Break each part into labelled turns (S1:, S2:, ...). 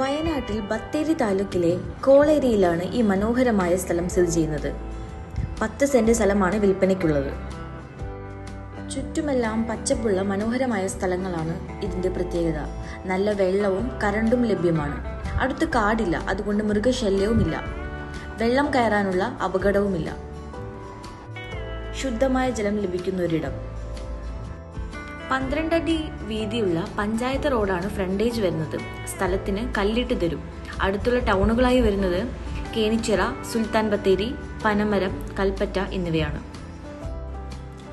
S1: വയനാട്ടിൽ ബത്തേരി താലൂക്കിലെ കോളേരിയിലാണ് ഈ മനോഹരമായ സ്ഥലം സ്ഥിതി ചെയ്യുന്നത്. പത്ത് സെന്റ് സ്ഥലമാണ് വിൽപ്പനയ്ക്കുള്ളത്. ചുറ്റുമെല്ലാം പച്ചപ്പുള്ള മനോഹരമായ സ്ഥലങ്ങളാണ് ഇതിന്റെ പ്രത്യേകത. നല്ല വെള്ളവും കറണ്ടും ലഭ്യമാണ്. അടുത്ത് കാടില്ല അതുകൊണ്ട് മൃഗശല്യവുമില്ല. വെള്ളം കയറാനുള്ള അപകടവുമില്ല. ശുദ്ധമായ ജലം ലഭിക്കുന്ന ഒരിടം പന്ത്രണ്ടടി വീതിയുള്ള പഞ്ചായത്ത് റോഡാണ് ഫ്രണ്ടേജ് വരുന്നത്. സ്ഥലത്തിന് കല്ലിട്ട് തരും. അടുത്തുള്ള ടൗണുകളായി വരുന്നത് കേണിച്ചിറ സുൽത്താൻ ബത്തേരി പനമരം കൽപ്പറ്റ എന്നിവയാണ്.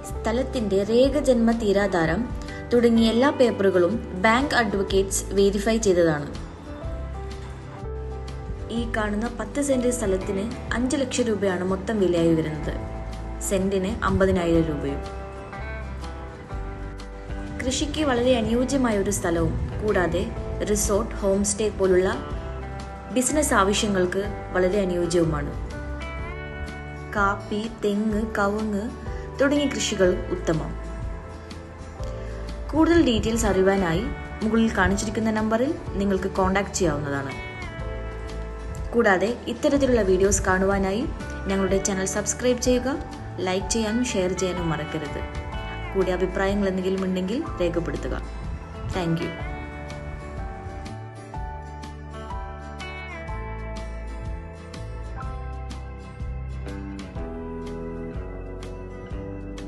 S1: സ്ഥലത്തിന്റെ രേഖ ജന്മ തീരാധാരം തുടങ്ങിയ എല്ലാ പേപ്പറുകളും ബാങ്ക് അഡ്വക്കേറ്റ്സ് വെരിഫൈ ചെയ്തതാണ്. ഈ കാണുന്ന പത്ത് സെന്റ് സ്ഥലത്തിന് അഞ്ച് ലക്ഷം രൂപയാണ് മൊത്തം വിലയായി വരുന്നത്. സെന്റിന് അമ്പതിനായിരം രൂപയും. കൃഷിക്ക് വളരെ അനുയോജ്യമായ ഒരു സ്ഥലവും. കൂടാതെ റിസോർട്ട് ഹോം സ്റ്റേ പോലുള്ള ബിസിനസ് ആവശ്യങ്ങൾക്ക് വളരെ അനുയോജ്യവുമാണ്. കാപ്പി തെങ്ങ് കവുങ്ങ് തുടങ്ങിയ കൃഷികൾ ഉത്തമം. കൂടുതൽ ഡീറ്റെയിൽസ് അറിയുവാനായി മുകളിൽ കാണിച്ചിരിക്കുന്ന നമ്പറിൽ നിങ്ങൾക്ക് കോൺടാക്ട് ചെയ്യാവുന്നതാണ്. കൂടാതെ ഇത്തരത്തിലുള്ള വീഡിയോസ് കാണുവാനായി ഞങ്ങളുടെ ചാനൽ സബ്സ്ക്രൈബ് ചെയ്യുക ലൈക്ക് ചെയ്യാനും ഷെയർ ചെയ്യാനും മറക്കരുത്. കൂടി അഭിപ്രായങ്ങൾ എന്തെങ്കിലും ഉണ്ടെങ്കിൽ രേഖപ്പെടുത്തുക. താങ്ക്